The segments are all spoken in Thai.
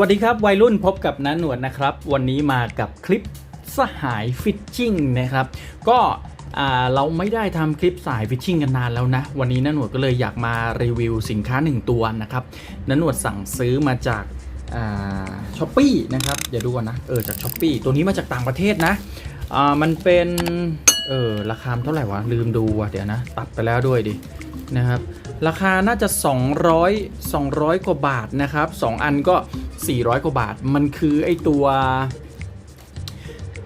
วัสดีครับ วัยรุ่นพบกับน้าหนวดนะครับ วันนี้มากับคลิปสหายฟิชชิ่งนะครับ ก็เราไม่ได้ทำคลิปสายฟิชชิ่งกันนานแล้วนะ วันนี้น้าหนวดก็เลยอยากมารีวิวสินค้า1ตัวนะครับน้าหนวดสั่งซื้อมาจากช้อปปี้นะครับอย่าดูก่อนนะเออจากช้อปปีตัวนี้มาจากต่างประเทศนะมันเป็นเออราคาเท่าไหร่วะลืมดูว่ะเดี๋ยวนะ ตัดไปแล้วด้วยดินะครับ ราคาน่าจะ 200 200 กว่าบาทนะครับ 2 อันก็ 400 กว่าบาท มันคือไอตัว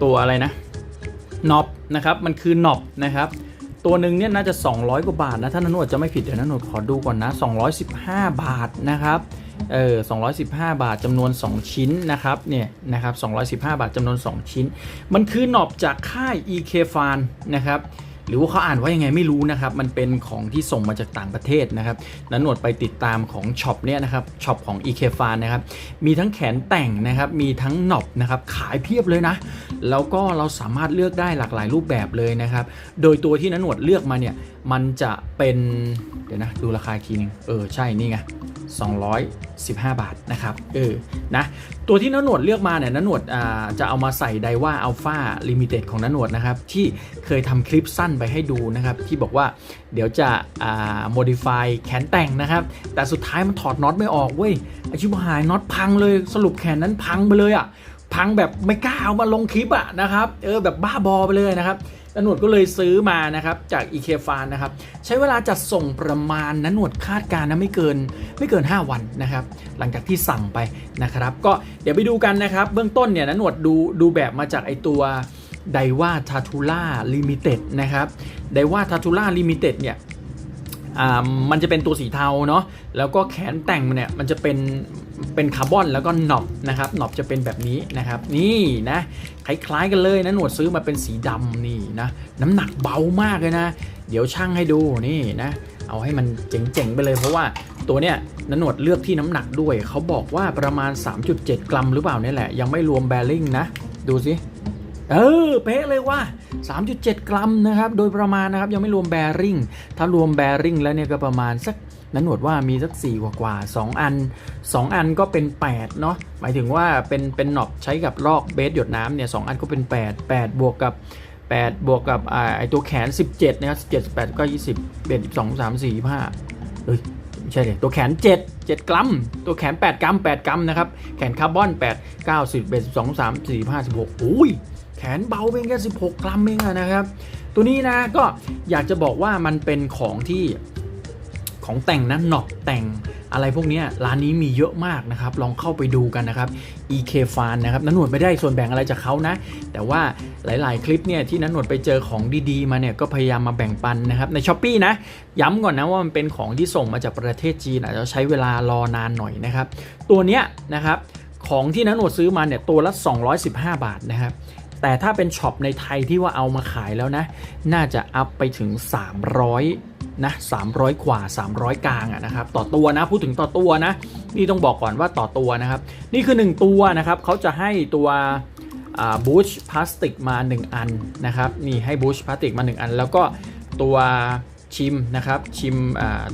ตัวอะไรนะน็อปนะครับ มันคือน็อปนะครับ ตัวหนึ่งเนี่ยน่าจะ 200 กว่าบาทนะ ถ้านันวดจะไม่ผิดเดี๋ยวนันวดขอดูก่อนนะ 215 บาทนะครับ เออ 215 บาทจำนวน 2 ชิ้นนะครับ เนี่ยนะครับ 215 บาทจำนวน 2 ชิ้น มันคือหนอบจากค่าย EK f a n นะครับ หรือว่าเขาอ่านว่ายังไงไม่รู้นะครับ มันเป็นของที่ส่งมาจากต่างประเทศนะครับนันหนวดไปติดตามของช็อปเนี่ยนะครับช็อปของ e k f a n นะครับมีทั้งแขนแต่งนะครับมีทั้งหนอบนะครับขายเพียบเลยนะ แล้วก็เราสามารถเลือกได้หลากหลายรูปแบบเลยนะครับ โดยตัวที่นันหนวดเลือกมาเนี่ยมันจะเป็นเดี๋ยวนะดูราคาอีกทีนึงเออใช่นี่ไง 215 บาทนะครับเออนะตัวที่นันหนวดเลือกมาเนี่ยนันหนวดจะเอามาใส่ไดว่าอัลฟาลิมิเต็ดของนันหนวดนะครับ ที่เคยทำคลิปสั้นไปให้ดูนะครับ ที่บอกว่าเดี๋ยวจะอ่า modify แขนแต่งนะครับ แต่สุดท้ายมันถอดน็อตไม่ออกเว้ยไอชิบหายน็อตพังเลยสรุปแขนนั้นพังไปเลยอะ่ะพังแบบไม่กล้าเอามาลงคลิปอะนะครับเออแบบบ้าบอไปเลยนะครับ ตหนวดก็เลยซื้อมานะครับจากอีเคฟานนะครับใช้เวลาจัดส่งประมาณนหนวดคาดการณ์นะไม่เกินไม่เกิน 5 วันนะครับหลังจากที่สั่งไปนะครับก็เดี๋ยวไปดูกันนะครับเบื้องต้นเนี่ยนหนวดดูดูแบบมาจากไอตัวไดว่าทาทูล่าลิมิเต็ดนะครับไดว่าทาทูล่าลิมิเต็ดเนี่ย อ่ามันจะเป็นตัวสีเทาเนาะแล้วก็แขนแต่งมันเนี่ยมันจะเป็นเป็นคาร์บอนแล้วก็หนอบนะครับหนอบจะเป็นแบบนี้นะครับ นี่นะคล้ายๆกันเลยนะหนวดซื้อมาเป็นสีดำนี่นะน้ำหนักเบามากเลยนะ เดี๋ยวช่างให้ดูนี่นะ เอาให้มันเจ๋งๆไปเลยเพราะว่าตัวเนี้ยนหนวดเลือกที่น้ำหนักด้วยเขาบอกว่าประมาณ 3.7 กรัมหรือเปล่านี่แหละ ยังไม่รวมแบริ่งนะ ดูสิ เออ เป๊ะเลยว่า 3.7 กรัมนะครับ โดยประมาณนะครับ ยังไม่รวมแบริ่ง ถ้ารวมแบริ่งแล้วเนี่ยก็ประมาณสักนั้นหนวดว่ามีสัก4กว่ากว่า2อัน 2 อันก็เป็น 8 เนาะหมายถึงว่าเป็นเป็นหนอบใช้กับลอกเบสหยดน้ำเนี่ยสอันก็เป็น 8 8 บวกกับ 8 บวกกับไอตัวแขน 17 นะครับ 17 18 ก็ 20เบ็ด2 3 4 5เอ้ยไม่ใช่เลยตัวแขน 7 7 กรัม ตัวแขน 8 กรัม 8 กรัมนะครับ แขนคาร์บอน 8 9 10เบ็ด2 3 4 5 16อุ้ย แขนเบาเป็นแค่ 16 กรัมเองนะครับ ตัวนี้นะก็อยากจะบอกว่ามันเป็นของที่ของแต่งนั้นหนอกแต่งอะไรพวกนี้ร้านนี้มีเยอะมากนะครับ ลองเข้าไปดูกันนะครับ EK f a n นะครับนันหนวดไม่ได้ส่วนแบ่งอะไรจากเขานะ แต่ว่าหลาย ๆ คลิปเนี่ยที่นันหนวดไปเจอของดีๆ มาเนี่ยก็พยายามมาแบ่งปันนะครับใน s h อ p e e นะ ย้ำก่อนนะว่ามันเป็นของที่ส่งมาจากประเทศจีนอาจจะใช้เวลารอนานหน่อยนะครับ ตัวเนี้ยนะครับของที่นันหนวดซื้อมาเนี่ยตัวละ 215 บาทนะครับ แต่ถ้าเป็นช็อปในไทยที่ว่าเอามาขายแล้วนะ น่าจะอัพไปถึง 300นะ300 กว่า 300 กลางอะนะครับ ต่อตัวนะ พูดถึงต่อตัวนะ นี่ต้องบอกก่อนว่าต่อตัวนะครับ นี่คือ 1 ตัวนะครับเขาจะให้ตัวบูชพลาสติกมา 1 อันนะครับ นี่ให้บูชพลาสติกมา 1 อัน แล้วก็ตัว ชิมนะครับชิม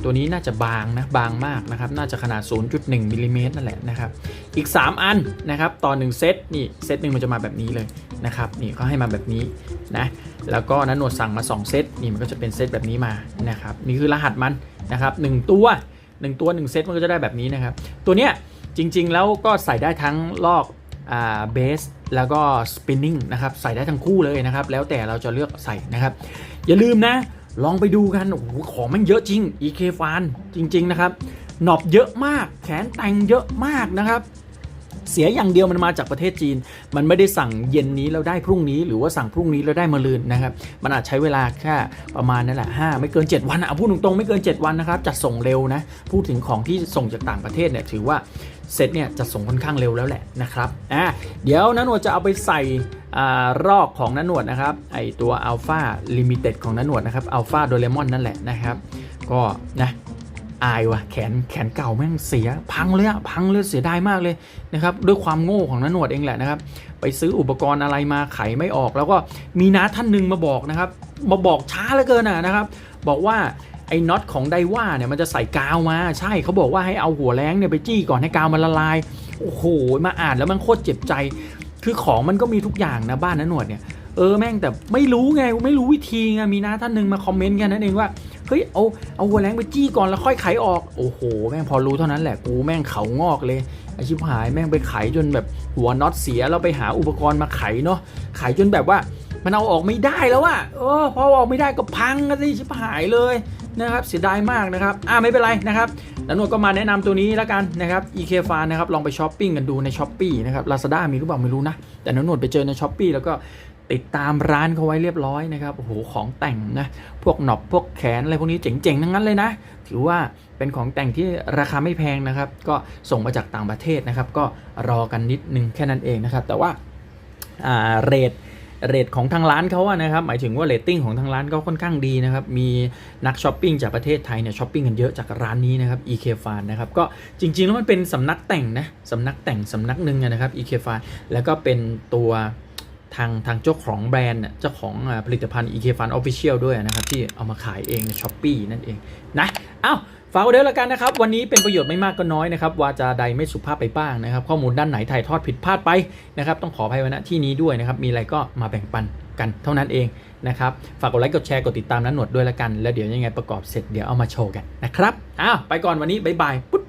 ตัวนี้น่าจะบางนะบางมากนะครับน่าจะขนาด 0.1มิลลิเมตรนั่นแหละนะครับอีก 3 อันนะครับต่อ1เซตนี่เซตหนึ่งมันจะมาแบบนี้เลยนะครับนี่เขาให้มาแบบนี้นะแล้วก็นันหนวดสั่งมา 2 เซตนี่มันก็จะเป็นเซตแบบนี้มานะครับนี่คือรหัสมันนะครับ1ตัว 1 ตัว 1 เซตมันก็จะได้แบบนี้นะครับตัวเนี้ยจริงๆแล้วก็ใส่ได้ทั้งลอกเบสแล้วก็สปินนิ่งนะครับใส่ได้ทั้งคู่เลยนะครับแล้วแต่เราจะเลือกใส่นะครับอย่าลืมนะ ลองไปดูกัน โอ้โห ของมันเยอะจริง EK ฟานจริง ๆ นะครับ หนอบเยอะมาก แขนแต่งเยอะมากนะครับ เสียอย่างเดียวมันมาจากประเทศจีน มันไม่ได้สั่งเย็นนี้แล้วได้พรุ่งนี้หรือว่าสั่งพรุ่งนี้แล้วได้มะรืนนะครับ มันอาจใช้เวลาแค่ประมาณนั่นแหละ5ไม่เกิน 7 วันอะพูดตรงๆไม่เกิน 7 วันนะครับจัดส่งเร็วนะพูดถึงของที่ส่งจากต่างประเทศเนี่ยถือว่าเซตเนี่ยจะส่งค่อนข้างเร็วแล้วแหละนะครับอะเดี๋ยวนันวดจะเอาไปใส่อารอกของนันวดนะครับไอตัว Alpha Limited ของนันวดนะครับ Alpha Doraemon นั่นแหละนะครับ ก็นะ อายว่ะแขนแขนเก่าแม่งเสียพังเลยอะพังเลยเสียดายมากเลยนะครับด้วยความโง่ของนันวดเองแหละนะครับ ไปซื้ออุปกรณ์อะไรมาไขไม่ออก แล้วก็มีน้าท่านหนึ่งมาบอกนะครับมาบอกช้าเหลือเกินอะนะครับ บอกว่าไอ้น็อตของไดว่าเนี่ยมันจะใส่กาวมา ใช่เขาบอกว่าให้เอาหัวแรงเนี่ยไปจี้ก่อนให้กาวมันละลายโอ้โหมาอ่านแล้วมันโคตรเจ็บใจ คือของมันก็มีทุกอย่างนะบ้านนะหนวดเนี่ย เออแม่งแต่ไม่รู้ไงไม่รู้วิธีไงมีน้าท่านหนึ่งมาคอมเมนต์แค่นั้นเองว่าเฮ้ยเอาเอาวัวแรงไปจี้ก่อนแล้วค่อยไขออกโอ้โห แม่งพอรู้เท่านั้นแหละกูแม่งเขางอกเลยไอชิบหายแม่งไปไขจนแบบหัวน็อตเสียแล้วไปหาอุปกรณ์มาไขเนาะไขจนแบบว่ามันเอาออกไม่ได้แล้วอะเออพอเอาออกไม่ได้ก็พังกันสิชิบหายเลยนะครับเสียดายมากนะครับอ่าไม่เป็นไรนะครับแล้วนวดก็มาแนะนำตัวนี้แล้วกันนะครับ EK f a นะครับลองไปช้อปปิ้งกันดูใน s h อ p e e นะครับ Lazada มีหรือเปล่าไม่รู้นะแต่นวดไปเจอใน s h อ p e e แล้วก็ ติดตามร้านเขาไว้เรียบร้อยนะครับโอ้โหของแต่งนะพวกหนอบพวกแขนอะไรพวกนี้เจ๋งๆทั้งนั้นเลยนะ ถือว่าเป็นของแต่งที่ราคาไม่แพงนะครับ ก็ส่งมาจากต่างประเทศนะครับ ก็รอกันนิดนึงแค่นั้นเองนะครับ แต่ว่าอ่าเรทเรทของทางร้านเขาอะนะครับหมายถึงว่าเรตติ้งของทางร้านเขาค่อนข้างดีนะครับ มีนักช้อปปิ้งจากประเทศไทยเนี่ยช้อปปิ้งกันเยอะจากร้านนี้นะครับ EK f a n นะครับก็จริงๆแล้วมันเป็นสำนักแต่งนะสำนักแต่งสำนักหนึ่งนะครับ EK f a n แล้วก็เป็นตัว ทางทางเจ้าของแบรนด์เจ้าของผลิตภัณฑ์ EK f a n Official ด้วยนะครับ ที่เอามาขายเองในช้อปปีนั่นเองนะอ้าวฝากไว้ด้วยละกันนะครับ วันนี้เป็นประโยชน์ไม่มากก็น้อยนะครับวาจาใดไม่สุภาพไปบ้างนะครับ ข้อมูลด้านไหนถ่ายทอดผิดพลาดไปนะครับ ต้องขออภัยไว้ณที่นี้ด้วยนะครับ มีอะไรก็มาแบ่งปันกันเท่านั้นเองนะครับ ฝากกดไลค์กดแชร์กดติดตามนั้นหนวดด้วยละกัน แล้วเดี๋ยวยังไงประกอบเสร็จเดี๋ยวเอามาโชว์กันนะครับอ้าวไปก่อนวันนี้บ๊ายบายปุ๊บ